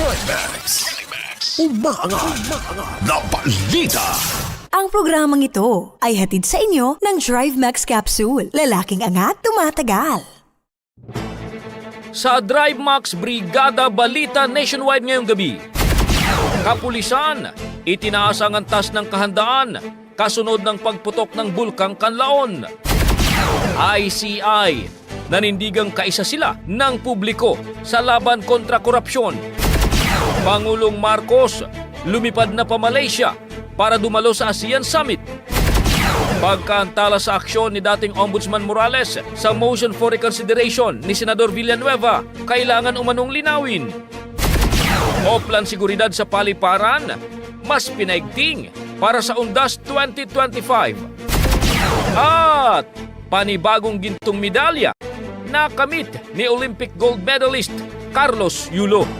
Drive Max. Umaangat na balita. Ang programang ito ay hatid sa inyo ng Drive Max Capsule. Lalaking angat, tumatagal. Sa Drive Max Brigada Balita Nationwide ngayong gabi. Kapulisan, itinaas ang antas ng kahandaan kasunod ng pagputok ng bulkang Kanlaon. ICI, nanindigang kaisa sila ng publiko sa laban kontra korupsyon. Pangulong Marcos, lumipad na pa Malaysia para dumalo sa ASEAN Summit. Pagkaantala sa aksyon ni dating Ombudsman Morales sa motion for reconsideration ni Senador Villanueva, kailangan umanong linawin. Oplan seguridad sa paliparan, mas pinaigting para sa Undas 2025. At panibagong gintong medalya nakamit ni Olympic gold medalist Carlos Yulo.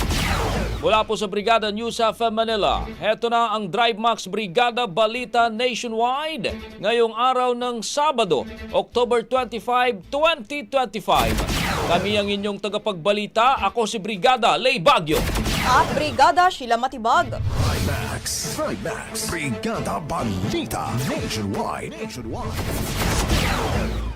Mula po sa Brigada News of Manila, heto na ang Drive Max Brigada Balita Nationwide ngayong araw ng Sabado, October 25, 2025. Kami ang inyong tagapagbalita, ako si Brigada Lay Bagyo. At Brigada Sheila Matibag. Max. Max. Brigada Balita Nationwide. Nationwide.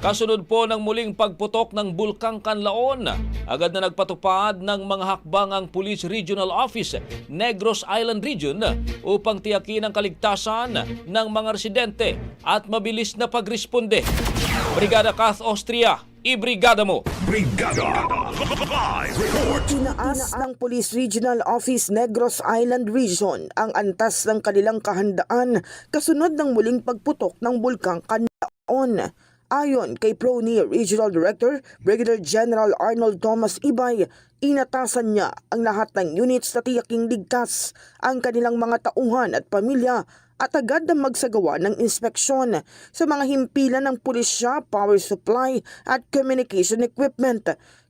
Kasunod po ng muling pagputok ng Bulkang Kanlaon, agad na nagpatupad ng mga hakbang ang Police Regional Office, Negros Island Region upang tiyakin ang kaligtasan ng mga residente at mabilis na pagresponde. Brigada Kath Austria, ibrigada mo! Brigada. Live report. Tinaas ng Police Regional Office Negros Island Region ang antas ng kanilang kahandaan kasunod ng muling pagputok ng bulkang Kanlaon. Ayon kay PRONI Regional Director Brigadier General Arnold Thomas Ibay, inatasan niya ang lahat ng units na tiyaking ligtas ang kanilang mga tauhan at pamilya at agad na magsagawa ng inspeksyon sa mga himpilan ng pulisya, power supply at communication equipment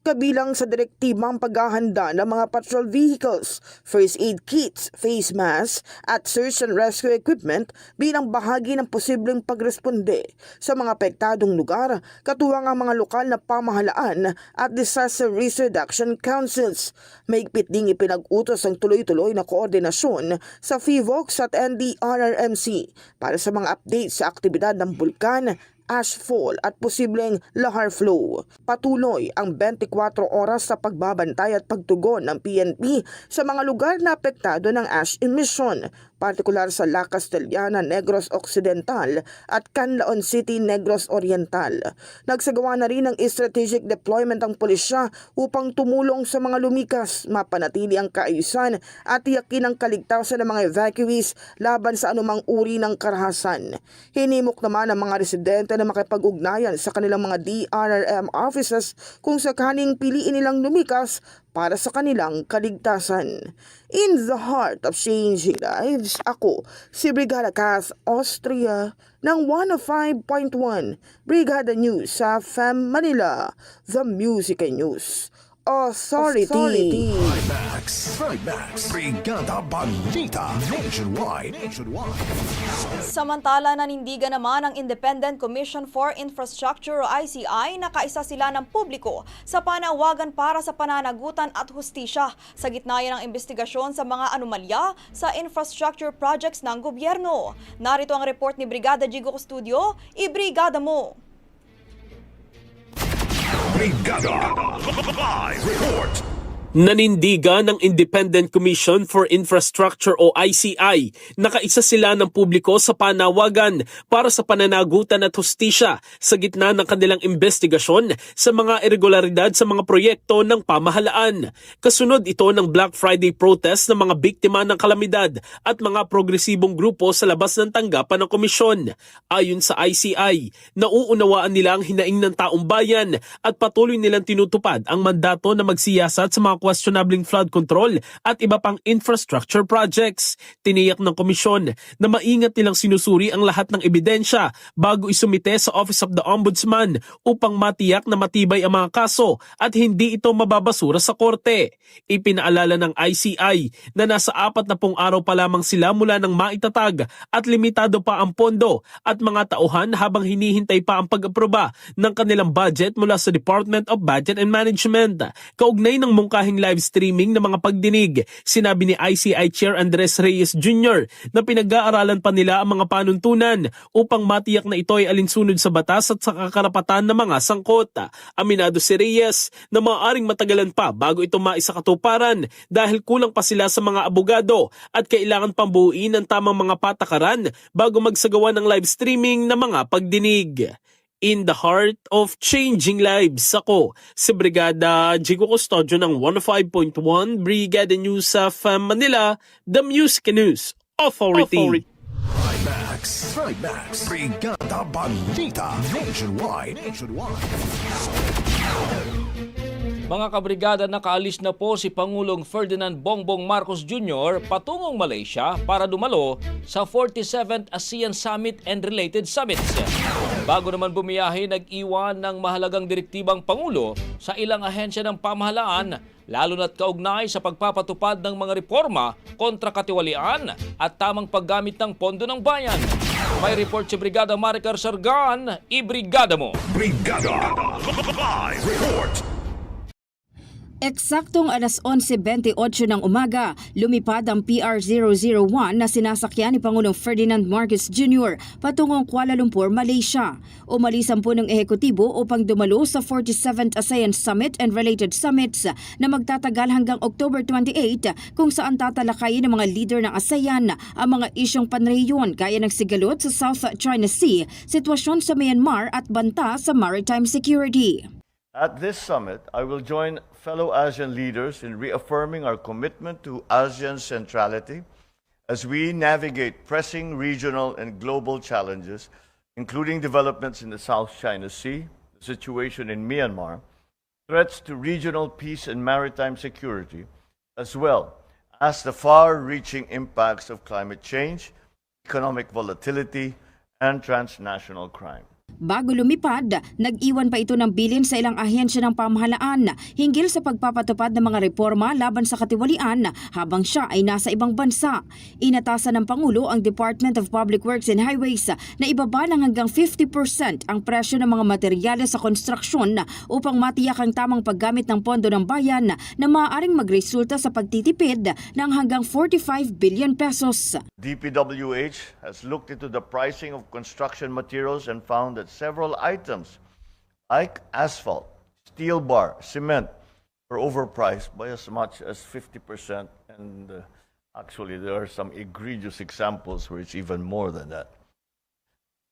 kabilang sa direktiba ang paghahanda ng mga patrol vehicles, first aid kits, face masks at search and rescue equipment bilang bahagi ng posibleng pagresponde sa mga apektadong lugar katuwang ang mga lokal na pamahalaan at disaster risk reduction councils. Maigpit ding ipinag-utos ang tuloy-tuloy na koordinasyon sa FIVOX at NDRRMC para sa mga updates sa aktibidad ng bulkan ashfall at posibleng lahar flow. Patuloy ang 24 oras sa pagbabantay at pagtugon ng PNP sa mga lugar na apektado ng ash emission, partikular sa La Castellana, Negros Occidental at Canlaon City, Negros Oriental. Nagsagawa na rin ng strategic deployment ang pulisya upang tumulong sa mga lumikas, mapanatili ang kaayusan at tiyakin ang kaligtasan ng mga evacuees laban sa anumang uri ng karahasan. Hinimok naman ang mga residente na makipag-ugnayan sa kanilang mga DRRM offices kung sakaling piliin nilang lumikas para sa kanilang kaligtasan. In the heart of changing lives, ako si Brigada Cass Austria ng 105.1 Brigada News sa FEM Manila, The Music and News Authority. Max, Max, Brigada Balita Nationwide. Nationwide. Samantala, nanindigan naman ang Independent Commission for Infrastructure o ICI na kaisa sila ng publiko sa panawagan para sa pananagutan at hustisya sa gitna ng investigasyon sa mga anomalya sa infrastructure projects ng gobyerno. Narito ang report ni Brigada Jigo Studio, ibrigada mo! Brigada Live Report. Nanindigan ng Independent Commission for Infrastructure o ICI. Nakaisa sila ng publiko sa panawagan para sa pananagutan at hustisya sa gitna ng kanilang investigasyon sa mga irregularidad sa mga proyekto ng pamahalaan. Kasunod ito ng Black Friday protest ng mga biktima ng kalamidad at mga progresibong grupo sa labas ng tanggapan ng komisyon. Ayon sa ICI, nauunawaan nila ang hinaing ng taong bayan at patuloy nilang tinutupad ang mandato na magsiyasat sa mga questionabling flood control at iba pang infrastructure projects. Tiniyak ng komisyon na maingat nilang sinusuri ang lahat ng ebidensya bago isumite sa Office of the Ombudsman upang matiyak na matibay ang mga kaso at hindi ito mababasura sa korte. Ipinaalala ng ICI na nasa apat na pong araw pa lamang sila mula ng maitatag at limitado pa ang pondo at mga tauhan habang hinihintay pa ang pag-aproba ng kanilang budget mula sa Department of Budget and Management. Kaugnay ng mungkahing live streaming ng mga pagdinig, sinabi ni ICI Chair Andres Reyes Jr. na pinag-aaralan pa nila ang mga panuntunan upang matiyak na ito ay alinsunod sa batas at sa kakarapatan ng mga sangkot. Aminado si Reyes na maaaring matagalan pa bago ito maisakatuparan dahil kulang pa sila sa mga abogado at kailangan pambuuin ang tamang mga patakaran bago magsagawa ng live streaming ng mga pagdinig in the heart of changing lives. Ako, si Brigada Jigo Custodio ng 105.1 Brigada News of Manila, The Music News Authority. Max, Max, Brigada Balita Nationwide. Nationwide. Mga kabrigada nakaalis na po si Pangulong Ferdinand Bongbong Marcos Jr. patungong Malaysia para dumalo sa 47th ASEAN Summit and related summits. Bago naman bumiyahe, nag-iwan ng mahalagang direktibang Pangulo sa ilang ahensya ng pamahalaan lalo na't kaugnay sa pagpapatupad ng mga reforma kontra katiwalian at tamang paggamit ng pondo ng bayan. May report si Brigada Maricar Sargan, ibrigada mo! Brigada Live Report. Eksaktong alas 11.28 ng umaga, lumipad ang PR-001 na sinasakyan ni Pangulong Ferdinand Marcos Jr. patungong Kuala Lumpur, Malaysia. Umalisan po ng ehekutibo upang dumalo sa 47th ASEAN Summit and related summits na magtatagal hanggang October 28 kung saan tatalakayin ng mga leader ng ASEAN ang mga isyong panrehiyon gaya ng sigalot sa South China Sea, sitwasyon sa Myanmar at banta sa maritime security. At this summit, I will join fellow ASEAN leaders in reaffirming our commitment to ASEAN centrality as we navigate pressing regional and global challenges including developments in the South China Sea, the situation in Myanmar, threats to regional peace and maritime security, as well as the far reaching impacts of climate change, economic volatility, and transnational crime. Bago lumipad, nag-iwan pa ito ng bilin sa ilang ahensya ng pamahalaan hinggil sa pagpapatupad ng mga reforma laban sa katiwalian habang siya ay nasa ibang bansa. Inatasan ng Pangulo ang Department of Public Works and Highways na ibaba ng hanggang 50% ang presyo ng mga materyales sa konstruksyon upang matiyak ang tamang paggamit ng pondo ng bayan na maaaring magresulta sa pagtitipid ng hanggang 45 billion pesos. DPWH has looked into the pricing of construction materials and found that several items like asphalt, steel bar, cement are overpriced by as much as 50%. And uh, actually, there are some egregious examples where it's even more than that.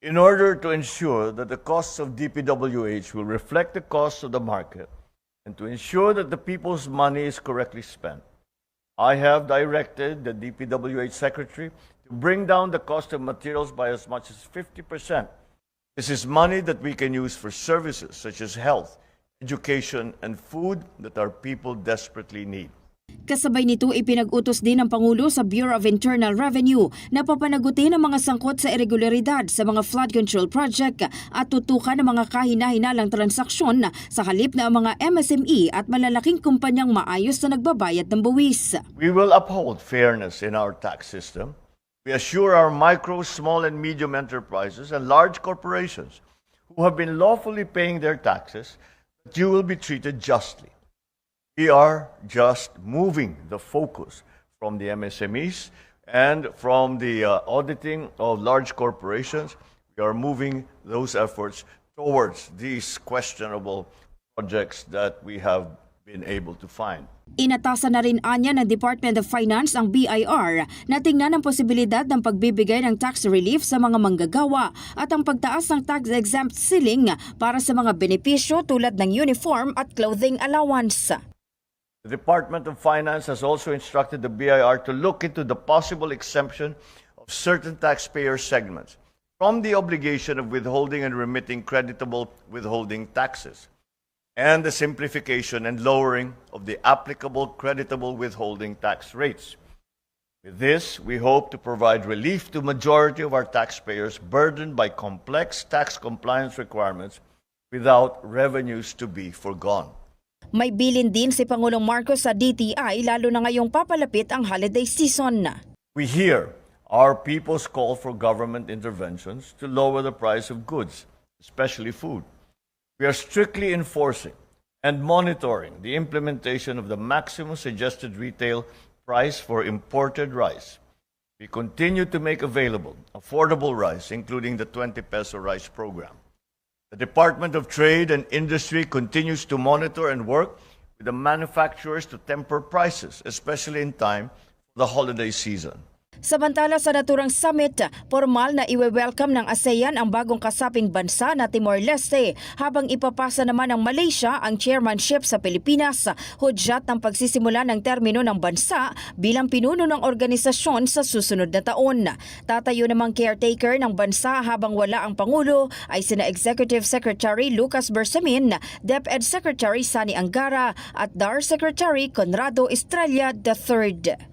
In order to ensure that the costs of DPWH will reflect the costs of the market and to ensure that the people's money is correctly spent, I have directed the DPWH secretary to bring down the cost of materials by as much as 50%. This is money that we can use for services such as health, education, and food that our people desperately need. Kasabay nito ipinag-utos din ng Pangulo sa Bureau of Internal Revenue na papanagutin ang mga sangkot sa irregularidad sa mga flood control project at tutukan ang mga kahina-hinalang transaksyon sa halip na ang mga MSME at malalaking kumpanyang maayos na nagbabayad ng buwis. We will uphold fairness in our tax system. We assure our micro, small, and medium enterprises and large corporations who have been lawfully paying their taxes that you will be treated justly. We are just moving the focus from the MSMEs and from the uh, auditing of large corporations. We are moving those efforts towards these questionable projects that we have been able to find. Inatasan na rin anya ng Department of Finance ang BIR na tingnan ang posibilidad ng pagbibigay ng tax relief sa mga manggagawa at ang pagtaas ng tax-exempt ceiling para sa mga benepisyo tulad ng uniform at clothing allowance. The Department of Finance has also instructed the BIR to look into the possible exemption of certain taxpayer segments from the obligation of withholding and remitting creditable withholding taxes, and the simplification and lowering of the applicable creditable withholding tax rates. With this, we hope to provide relief to majority of our taxpayers burdened by complex tax compliance requirements without revenues to be foregone. May bilin din si Pangulong Marcos sa DTI lalo na ngayong papalapit ang holiday season. We hear our people's call for government interventions to lower the price of goods, especially food. We are strictly enforcing and monitoring the implementation of the maximum suggested retail price for imported rice. We continue to make available affordable rice, including the 20 peso rice program. The Department of Trade and Industry continues to monitor and work with the manufacturers to temper prices, especially in time for the holiday season. Samantala sa naturang summit, formal na iwe-welcome ng ASEAN ang bagong kasaping bansa na Timor-Leste habang ipapasa naman ng Malaysia ang chairmanship sa Pilipinas, hudyat ng pagsisimula ng termino ng bansa bilang pinuno ng organisasyon sa susunod na taon. Tatayo namang caretaker ng bansa habang wala ang Pangulo ay sina Executive Secretary Lucas Bersamin, DepEd Secretary Sani Angara at DAR Secretary Conrado Estrella III.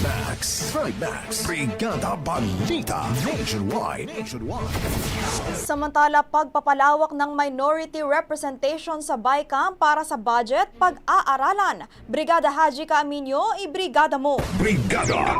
Trimax, Brigada Balita, Nationwide, Nationwide. Samantala, pagpapalawak ng minority representation sa BICAM para sa budget, pag-aaralan. Brigada Haji Kaaminyo, ibrigada mo. Brigada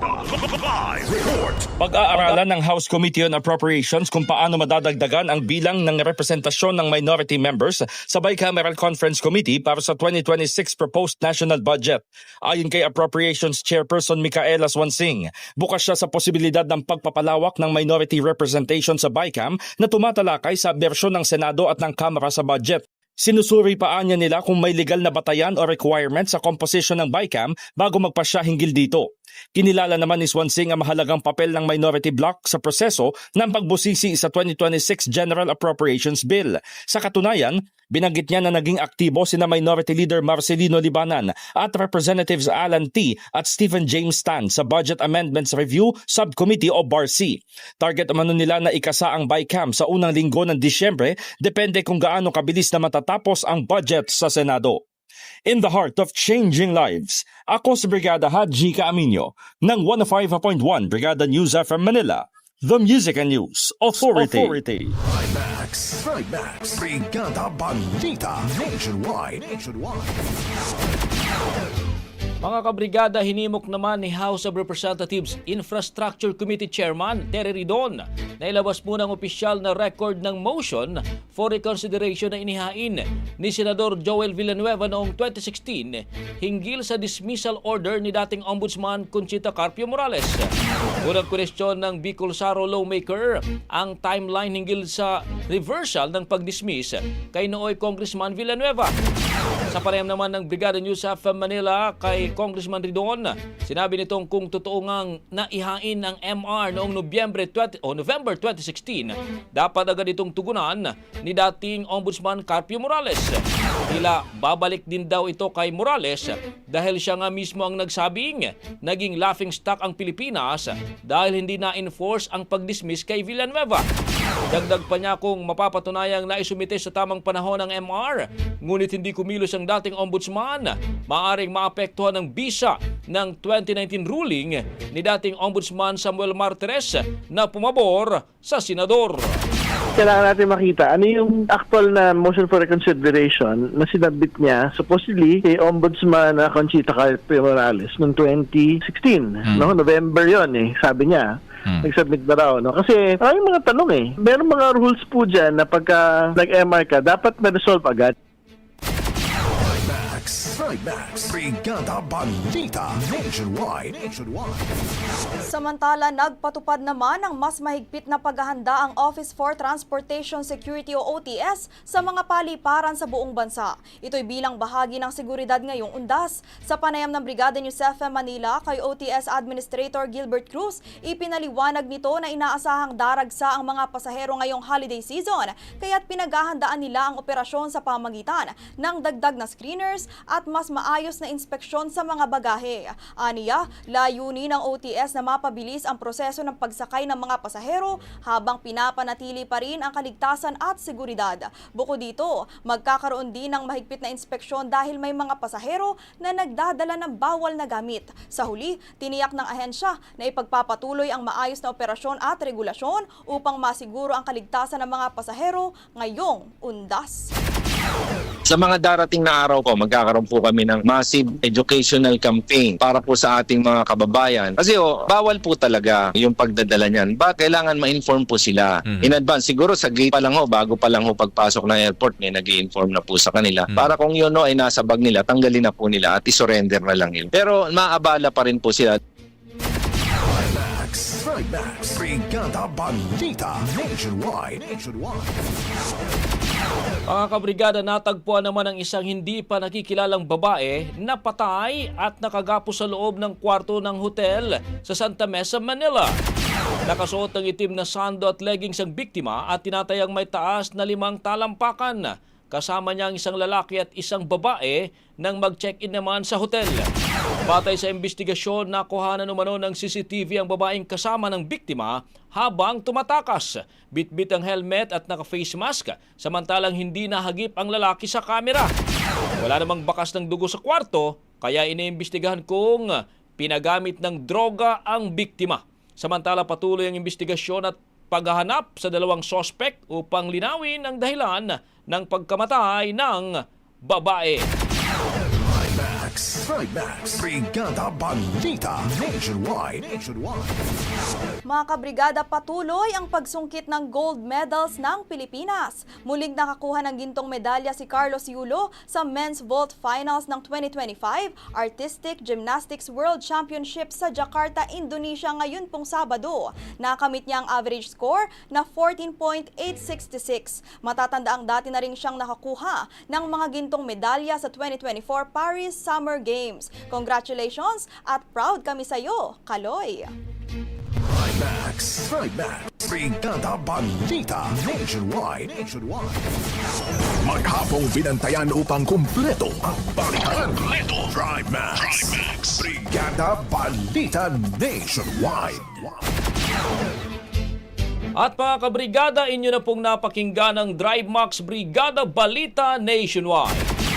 Live Report. Pag-aaralan ng House Committee on Appropriations kung paano madadagdagan ang bilang ng representasyon ng minority members sa Bicameral Conference Committee para sa 2026 proposed national budget. Ayon kay Appropriations Chairperson Micaela Swansing, bukas siya sa posibilidad ng pagpapalawak ng minority representation sa BICAM na tumatalakay sa bersyon ng Senado at ng Kamara sa budget. Sinusuri pa anya nila kung may legal na batayan o requirement sa composition ng BICAM bago magpasya hinggil dito. Kinilala naman ni Swansing ang mahalagang papel ng minority bloc sa proseso ng pagbusisi sa 2026 General Appropriations Bill. Sa katunayan, binanggit niya na naging aktibo sina Minority Leader Marcelino Libanan at Representatives Alan T. at Stephen James Tan sa Budget Amendments Review Subcommittee o BARC. Target umano nila na ikasa ang BICAM sa unang linggo ng Disyembre depende kung gaano kabilis na matatapos ang budget sa Senado. In the heart of changing lives, ako si Brigada Haji Caaminyo ng 105.1 Brigada News FM Manila, the Music and News Authority. Max, Max, Brigada Balita Nationwide. Nationwide. Mga kabrigada, hinimok naman ni House of Representatives Infrastructure Committee Chairman Terry Ridon na ilabas muna ang opisyal na record ng motion for reconsideration na inihain ni Senador Joel Villanueva noong 2016 hinggil sa dismissal order ni dating Ombudsman Conchita Carpio Morales. Unang kwestiyon ng Bicol Saro lawmaker ang timeline hinggil sa reversal ng pag-dismiss kay nooy Congressman Villanueva. Sa pareham naman ng Brigada News of Manila kay Congressman Ridon, sinabi nitong kung totoo ngang naihain ng MR noong Nobyembre 20, o November 2016, dapat agad itong tugunan ni dating Ombudsman Carpio Morales. Tila babalik din daw ito kay Morales dahil siya nga mismo ang nagsabing naging laughing stock ang Pilipinas dahil hindi na-enforce ang pag-dismiss kay Villanueva. Dagdag pa niya kung mapapatunayang naisumite sa tamang panahon ng MR, ngunit hindi kumilos ang dating ombudsman, maaring maapektuhan ng bisa ng 2019 ruling ni dating ombudsman Samuel Martires na pumabor sa senador. kailangan natin makita ano yung actual na motion for reconsideration na sinabit niya supposedly kay Ombudsman na Conchita Carpio Morales noong 2016. No? November yon eh, sabi niya. Nag-submit na raw. No? Kasi maraming mga tanong eh. Meron mga rules po dyan na pagka nag-MR ka, dapat na-resolve agad. Max, Max, Brigada Balita Nationwide. Nationwide. Samantala, nagpatupad naman ng mas mahigpit na paghahanda ang Office for Transportation Security o OTS sa mga paliparan sa buong bansa. Ito'y bilang bahagi ng seguridad ngayong undas. Sa panayam ng Brigada News FM Manila kay OTS Administrator Gilbert Cruz, ipinaliwanag nito na inaasahang daragsa ang mga pasahero ngayong holiday season, kaya't pinaghahandaan nila ang operasyon sa pamagitan ng dagdag na screeners at mas maayos na inspeksyon sa mga bagahe. Aniya, layunin ng OTS na mapabilis ang proseso ng pagsakay ng mga pasahero habang pinapanatili pa rin ang kaligtasan at seguridad. Bukod dito, magkakaroon din ng mahigpit na inspeksyon dahil may mga pasahero na nagdadala ng bawal na gamit. Sa huli, tiniyak ng ahensya na ipagpapatuloy ang maayos na operasyon at regulasyon upang masiguro ang kaligtasan ng mga pasahero ngayong undas. Sa mga darating na araw po, magkakaroon po kami ng massive educational campaign para po sa ating mga kababayan. Kasi oh, bawal po talaga yung pagdadala niyan. Ba, kailangan ma-inform po sila in advance. Siguro sa gate pa lang ho, bago pa lang ho pagpasok ng airport, may nag inform na po sa kanila. Para kung yun no, ay nasa bag nila, tanggalin na po nila at isurrender na lang yun. Pero maabala pa rin po sila. Max, Max, Brigada Balita Nationwide. Nationwide. Mga kabrigada, natagpuan naman ang isang hindi pa nakikilalang babae na patay at nakagapo sa loob ng kwarto ng hotel sa Santa Mesa, Manila. Nakasuot ng itim na sando at leggings ang biktima at tinatayang may taas na limang talampakan. Kasama niya ang isang lalaki at isang babae nang mag-check-in naman sa hotel. Batay sa investigasyon, nakuha na umano ng CCTV ang babaeng kasama ng biktima habang tumatakas. Bitbit ang helmet at naka-face mask, samantalang hindi nahagip ang lalaki sa kamera. Wala namang bakas ng dugo sa kwarto, kaya iniimbestigahan kung pinagamit ng droga ang biktima. Samantala patuloy ang investigasyon at paghahanap sa dalawang sospek upang linawin ang dahilan ng pagkamatay ng babae. Max, Max, Brigada Balita Nationwide. Nationwide. Mga kabrigada, patuloy ang pagsungkit ng gold medals ng Pilipinas. Muling nakakuha ng gintong medalya si Carlos Yulo sa Men's Vault Finals ng 2025 Artistic Gymnastics World Championship sa Jakarta, Indonesia ngayon pong Sabado. Nakamit niya ang average score na 14.866. Matatanda ang dati na rin siyang nakakuha ng mga gintong medalya sa 2024 Paris Summer Games Games. Congratulations at proud kami sa iyo, Kaloy! Max, Trimax, Brigada Balita Nationwide. Nationwide. Maghapong binantayan upang kumpleto ang balitaan. Kumpleto. Trimax, Trimax, Brigada Balita Nationwide. At mga kabrigada, inyo na pong napakinggan ang Drive Max Brigada Balita Nationwide.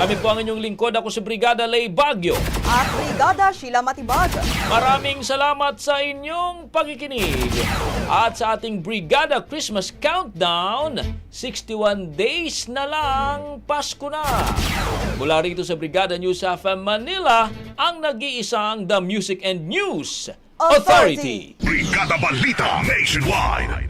Kami po ang inyong lingkod. Ako si Brigada Lay Bagyo. At Brigada Sheila Matibag. Maraming salamat sa inyong pakikinig. At sa ating Brigada Christmas Countdown, 61 days na lang Pasko na. Mula rito sa Brigada News FM Manila, ang nag-iisang The Music and News Authority. Brigada Balita Nationwide.